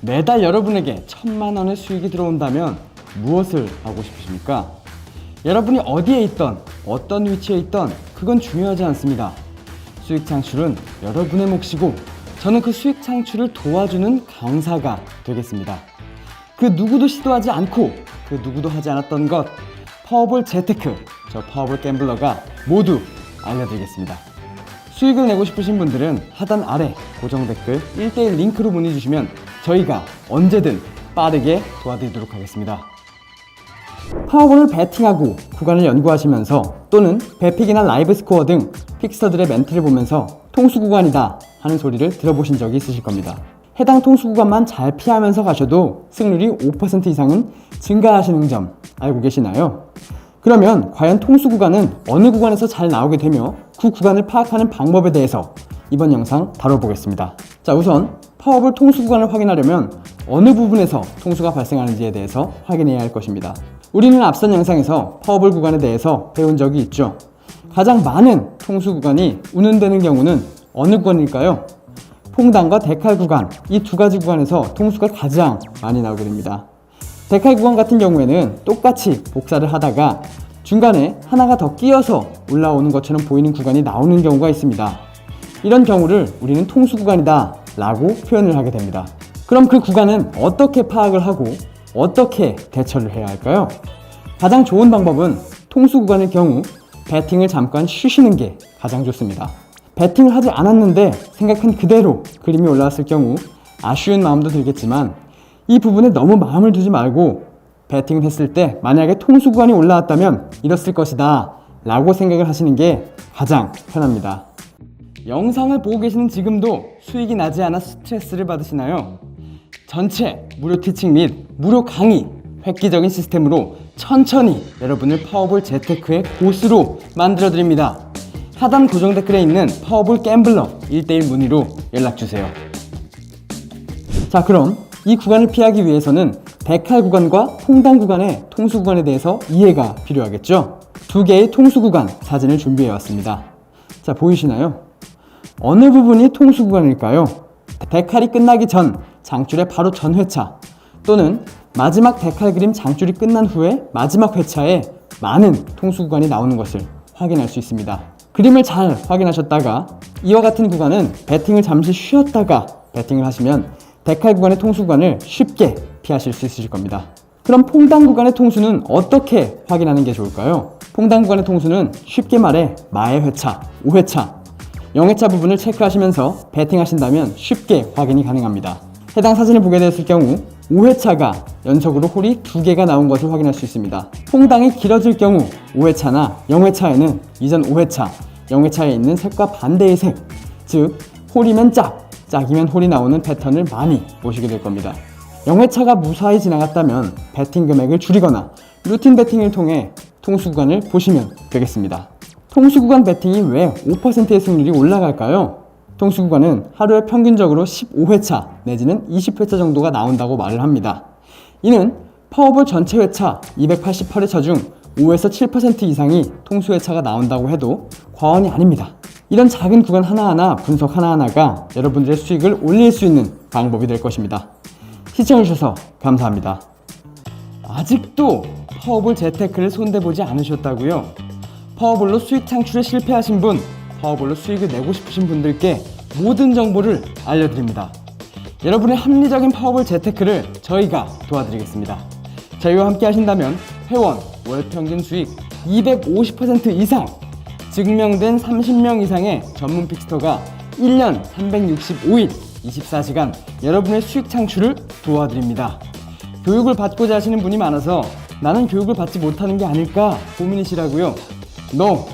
매달 여러분에게 천만 원의 수익이 들어온다면 무엇을 하고 싶으십니까? 여러분이 어디에 있던 어떤 위치에 있던 그건 중요하지 않습니다. 수익 창출은 여러분의 몫이고 저는 그 수익 창출을 도와주는 강사가 되겠습니다. 그 누구도 시도하지 않고 그 누구도 하지 않았던 것 파워볼 재테크 저 파워볼 갬블러가 모두 알려드리겠습니다. 수익을 내고 싶으신 분들은 하단 아래 고정 댓글 1대1 링크로 문의 주시면 저희가 언제든 빠르게 도와드리도록 하겠습니다. 파워볼을 배팅하고 구간을 연구하시면서 또는 배픽이나 라이브 스코어 등 픽스터들의 멘트를 보면서 통수 구간이다 하는 소리를 들어보신 적이 있으실 겁니다. 해당 통수 구간만 잘 피하면서 가셔도 승률이 5% 이상은 증가하시는 점 알고 계시나요? 그러면 과연 통수 구간은 어느 구간에서 잘 나오게 되며 그 구간을 파악하는 방법에 대해서 이번 영상 다뤄보겠습니다. 자, 우선 파워볼 통수 구간을 확인하려면 어느 부분에서 통수가 발생하는지에 대해서 확인해야 할 것입니다. 우리는 앞선 영상에서 파워볼 구간에 대해서 배운 적이 있죠. 가장 많은 통수 구간이 운운되는 경우는 어느 구간일까요? 퐁당과 데칼 구간 이 두 가지 구간에서 통수가 가장 많이 나오게 됩니다. 데칼 구간 같은 경우에는 똑같이 복사를 하다가 중간에 하나가 더 끼어서 올라오는 것처럼 보이는 구간이 나오는 경우가 있습니다. 이런 경우를 우리는 통수 구간이다 라고 표현을 하게 됩니다. 그럼 그 구간은 어떻게 파악을 하고 어떻게 대처를 해야 할까요? 가장 좋은 방법은 통수 구간의 경우 배팅을 잠깐 쉬시는 게 가장 좋습니다. 배팅을 하지 않았는데 생각한 그대로 그림이 올라왔을 경우 아쉬운 마음도 들겠지만 이 부분에 너무 마음을 두지 말고 배팅을 했을 때 만약에 통수 구간이 올라왔다면 이랬을 것이다 라고 생각을 하시는 게 가장 편합니다. 영상을 보고 계시는 지금도 수익이 나지 않아 스트레스를 받으시나요? 전체 무료 티칭 및 무료 강의 획기적인 시스템으로 천천히 여러분을 파워볼 재테크의 고수로 만들어 드립니다. 하단 고정 댓글에 있는 파워볼 갬블러 1대1 문의로 연락 주세요. 자, 그럼 이 구간을 피하기 위해서는 데칼 구간과 퐁당 구간의 통수 구간에 대해서 이해가 필요하겠죠? 두 개의 통수 구간 사진을 준비해 왔습니다. 자, 보이시나요? 어느 부분이 통수 구간일까요? 데칼이 끝나기 전 장줄의 바로 전 회차 또는 마지막 데칼 그림 장줄이 끝난 후에 마지막 회차에 많은 통수 구간이 나오는 것을 확인할 수 있습니다. 그림을 잘 확인하셨다가 이와 같은 구간은 배팅을 잠시 쉬었다가 배팅을 하시면 데칼 구간의 통수 구간을 쉽게 피하실 수 있으실 겁니다. 그럼 퐁당 구간의 통수는 어떻게 확인하는 게 좋을까요? 퐁당 구간의 통수는 쉽게 말해 마의 회차, 5회차, 0회차 부분을 체크하시면서 배팅하신다면 쉽게 확인이 가능합니다. 해당 사진을 보게 되었을 경우 5회차가 연속으로 홀이 2개가 나온 것을 확인할 수 있습니다. 퐁당이 길어질 경우 5회차나 0회차에는 이전 5회차, 0회차에 있는 색과 반대의 색, 즉 홀이면 짝, 짝이면 홀이 나오는 패턴을 많이 보시게 될 겁니다. 0회차가 무사히 지나갔다면 배팅 금액을 줄이거나 루틴 배팅을 통해 통수 구간을 보시면 되겠습니다. 통수 구간 배팅이 왜 5%의 승률이 올라갈까요? 통수 구간은 하루에 평균적으로 15회차 내지는 20회차 정도가 나온다고 말을 합니다. 이는 파워볼 전체 회차 288회차 중 5에서 7% 이상이 통수 회차가 나온다고 해도 과언이 아닙니다. 이런 작은 구간 하나하나 분석 하나하나가 여러분들의 수익을 올릴 수 있는 방법이 될 것입니다. 시청해주셔서 감사합니다. 아직도 파워볼 재테크를 손대보지 않으셨다고요? 파워볼로 수익 창출에 실패하신 분, 파워볼로 수익을 내고 싶으신 분들께 모든 정보를 알려드립니다. 여러분의 합리적인 파워볼 재테크를 저희가 도와드리겠습니다. 저희와 함께 하신다면 회원 월 평균 수익 250% 이상 증명된 30명 이상의 전문 픽스터가 1년 365일 24시간 여러분의 수익 창출을 도와드립니다. 교육을 받고자 하시는 분이 많아서 나는 교육을 받지 못하는 게 아닐까 고민이시라고요? NO!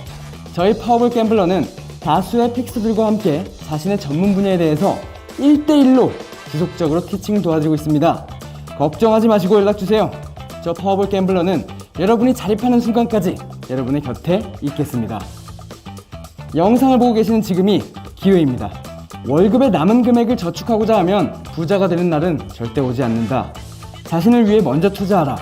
저희 파워볼 갬블러는 다수의 픽스들과 함께 자신의 전문 분야에 대해서 1대1로 지속적으로 티칭 도와드리고 있습니다. 걱정하지 마시고 연락주세요. 저 파워볼 갬블러는 여러분이 자립하는 순간까지 여러분의 곁에 있겠습니다. 영상을 보고 계시는 지금이 기회입니다. 월급의 남은 금액을 저축하고자 하면 부자가 되는 날은 절대 오지 않는다. 자신을 위해 먼저 투자하라.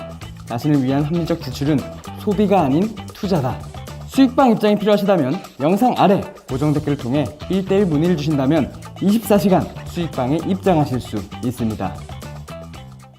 자신을 위한 합리적 지출은 소비가 아닌 투자다. 수익방 입장이 필요하시다면 영상 아래 고정 댓글을 통해 1대1 문의를 주신다면 24시간 수익방에 입장하실 수 있습니다.